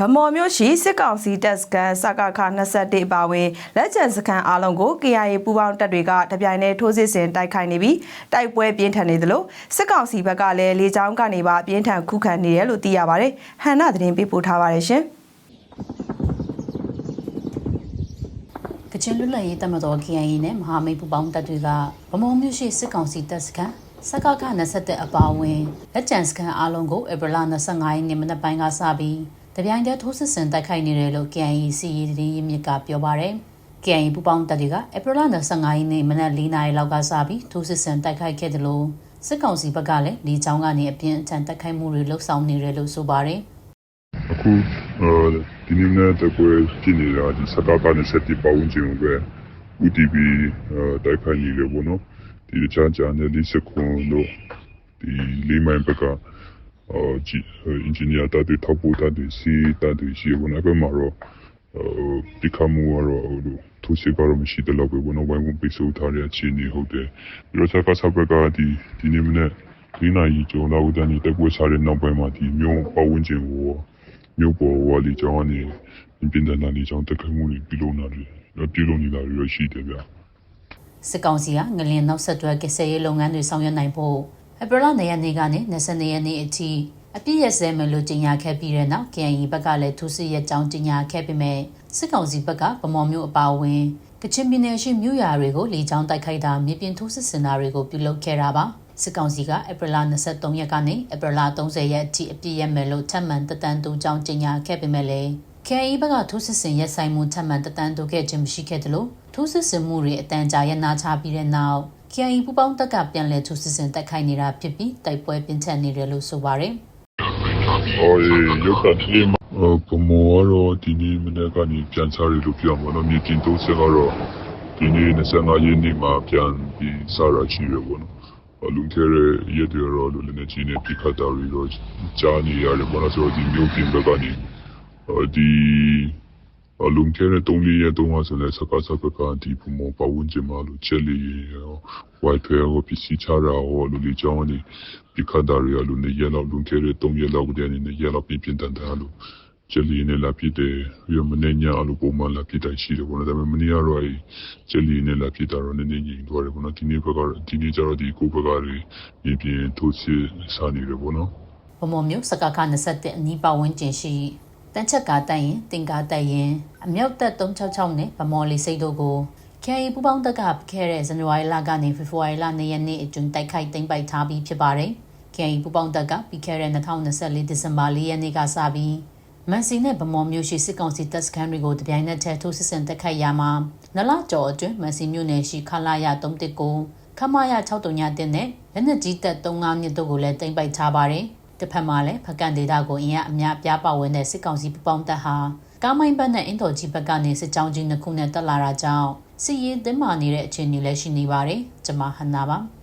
ဗမော်မျိုးရှိစစ်ကောင်စီတပ်စခန်းစကခ21အပါအဝင်လက်ကျန်စခန်းအားလုံးကို KIA ပူးပေါင်းတပ်တွေကတပြိုင်တည်းထိုးစစ်ဆင်တိုက်ခိုက်နေပြီးတိုက်ပွဲပြင်းထန်နေသလိုစစ်ကောင်စီဘက်ကလည်းလေကြောင်းကနေပါပြင်းထန်ခုခံနေတယ်လို့သိရပါတယ်။ဟန်နာသတင်းပေးပို့ထားပါတယ်ရှင်။ကချင်လွတ်လပ်ရေးတပ်မတော် KIA နဲ့မဟာမိတ်ပူးပေါင်းတပ်တွေကဗမော်မြို့ရှိစစ်ကောင်စီတပ်စခန်းစကက27အပါအဝင်လက်ကျန်စခန်းအားလုံးကိုဧပြီလ25ရက်နေ့မနက်ပိုင်းကစပြီး တပြိုင်တည်းထိုးစစ်ဆင်တိုက်ခိုက်နေတယ်လို့ KIA စီရီတရင်မြစ်ကပြောပါရယ် KIA ပူးပေါင်းတပ်တွေကဧပြီလ25ရက်နေ့မနက်4နာရီလောက်ကစပြီးထိုးစစ်ဆင်တိုက်ခိုက်ခဲ့တယ်လို့စစ်ကောင်စီဘက်ကလည်းဒီချောင်းကနေအပြင်းအထန်တိုက်ခိုက်မှုတွေလှုပ်ဆောင်နေတယ်လို့ဆိုပါရယ်အခုအဲဒီနေ့နဲ့တကွယ်ဖြစ်နေတာဒီစကားကနေစက်တီပေါင်းခြင်းပဲ UTB တိုက်ခိုက်နေတယ်ပေါ့နော်ဒီချာချာနဲ့ဒီစကွန်လို့ဒီလေးမိုင်းဘက်က အဂျီအင်ဂျင်နီယာတာတွေထောက်ပို့တာတွေစီတာတွေရှိဘူးနော်ဘယ်မှာတော့ဒီကမှုရောသူစီကတော့မရှိတဲ့လောက်ပဲဘယ်တော့ဝိုင်းဝန်းပိတ်ဆို့ထားတဲ့အခြေအနေဟုတ်တယ်ပြီးတော့စကားဆက်ဘက်ကဒီဒီနေ့မနေ့ဒီနိုင်ကျော်လာဦးတဲ့တက်ပွဲစားတဲ့နောက်ပိုင်းမှာဒီမျိုးပတ်ဝန်းကျင်ကိုမြို့ပေါ်ဝါလီကျောင်းကနေပြင်ပန်းတန်လီကျောင်းတက်ခတ်မှုတွေပြုလုပ်နေတယ်ပြုလုပ်နေတာတွေရှိတယ်ဗျာစစ်ကောင်စီကငလင်နောက်ဆက်တွဲကစရေးလုပ်ငန်းတွေဆောင်ရွက်နိုင်ဖို့ အပရလနေရက်နေ့ကနေ22ရက်နေ့အထိအပြည့်ရစဲမယ်လို့ကြေညာခဲ့ပြီးတဲ့နောက် KNY ဘက်ကလည်းထူးစစ်ရဲ့ကြောင်းကြေညာခဲ့ပေမဲ့စစ်ကောင်စီဘက်ကဗမော်မျိုးအပါအဝင်ကချင်ပြည်နယ်ရှိမြို့ရွာတွေကိုလေကြောင်းတိုက်ခိုက်တာမြေပြင်ထိုးစစ်ဆင်တာတွေကိုပြုလုပ်ခဲ့တာပါစစ်ကောင်စီကဧပြီလ23ရက်ကနေဧပြီလ30ရက်အထိအပြည့်ရမယ်လို့ထပ်မံတတန်းတူကြောင်းကြေညာခဲ့ပေမဲ့လည်း KNY ဘက်ကထိုးစစ်ဆင်ရက်ဆိုင်မှုထပ်မံတတန်းတူခဲ့ခြင်းမရှိခဲ့တယ်လို့ထိုးစစ်ဆင်မှုတွေအတန်ကြာရနာချပြီးတဲ့နောက် KNY ပူပေါင်းတပ်ကပြန်လည်ထိုးစစ်ဆင်တိုက်ခိုက်နေတာဖြစ်ပြီးတိုက်ပွဲပြင်းထန်နေတယ်လို့ဆိုပါတယ်။အော်ရုပ်ကတိမပမောရောဒီနေ့မနေ့ကနေပြန်စားရလို့ပြောမှာနော်မြေပြင်တိုးစကတော့ဒီနေ့25ရက်နေ့မှာပြန်ပြီးစားရရှိရပေါ့နော်။အလုံးခဲရဲ့ရက်တွေရောလို့လည်းချင်းနဲ့ပြခတ်တာတွေတော့ကြားနေရတယ်ပေါ့နော်ဆိုတော့ဒီမျိုးပြင်ဘက်ကနေဒီ အလုံးခဲတဲ့တုံးလေးရဲ့တုံးဟာဆိုလဲစကားစကားကဒီပမောပဝန်းကျင်မှာလို့ချက်လေးရောဝိုက်ဖဲရောပစ္စည်းချတာရောလူလေးချောင်းကနေပြခတ်တာတွေလူနေရက်လောက်လုံးခဲတဲ့တုံးရက်လောက်တည်းနေရက်လောက်ပြင်းပြင်းတန်တန်လို့ချက်လေးနဲ့လာဖြစ်တယ်ပြီးတော့မနေ့ညအလိုပုံမှန်လာဖြစ်တိုင်းရှိတယ်ပေါ့နော်ဒါပေမဲ့မနေ့ကတော့အဲချက်လေးနဲ့လာဖြစ်တာတော့နည်းနည်းငြိမ်သွားတယ်ပေါ့နော်ဒီနေ့ဘက်ကတော့ဒီနေ့ကျတော့ဒီကိုဘက်ကတွေပြင်းပြင်းထိုးစစ်စားနေတယ်ပေါ့နော်ဗမော်မျိုးစကခ27အနီးပတ်ဝန်းကျင်ရှိ တန်ချက်ကားတိုက်ရင်တင်ကားတိုက်ရင်အမြောက်တပ်366နဲ့ဗမော်လီစိတ်တို့ကို KNY ပူပေါင်းတပ်ကခဲ့တဲ့ဇန်နဝါရီလကနေဖေဖော်ဝါရီလ2ရက်နေ့အတွင်းတိုက်ခိုက်သိမ်းပိုက်ထားပြီးဖြစ်ပါတယ်။ KNY ပူပေါင်းတပ်ကပြီးခဲ့တဲ့2024ဒီဇင်ဘာ4ရက်နေ့ကစပြီးမန်စီနဲ့ဗမော်မျိုးရှိစစ်ကောင်စီတပ်စခန်းတွေကိုတပြိုင်နက်တည်းထိုးစစ်ဆင်တိုက်ခိုက်ရမှာနလကျော်အတွင်းမန်စီမြို့နယ်ရှိခလာရ319ခမာရ639တင်နဲ့လက်နက်ကြီးတပ်35မြစ်တို့ကိုလည်းတင်ပိုက်ထားပါတယ်။ တစ်ဖက်မှာလည်းဖကန်ဒေတာကိုအင်အားအများပြားပါဝင်တဲ့စစ်ကောင်စီပူပေါင်းတပ်ဟာကားမိုင်းဘက်နဲ့အင်တော်ကြီးဘက်ကနေစစ်ကြောင်းကြီးနှစ်ခုနဲ့တက်လာတာကြောင့်စစ်ရေးတင်းမာနေတဲ့အခြေအနေလည်းရှိနေပါတယ်။ကျွန်မဟန်နာပါ။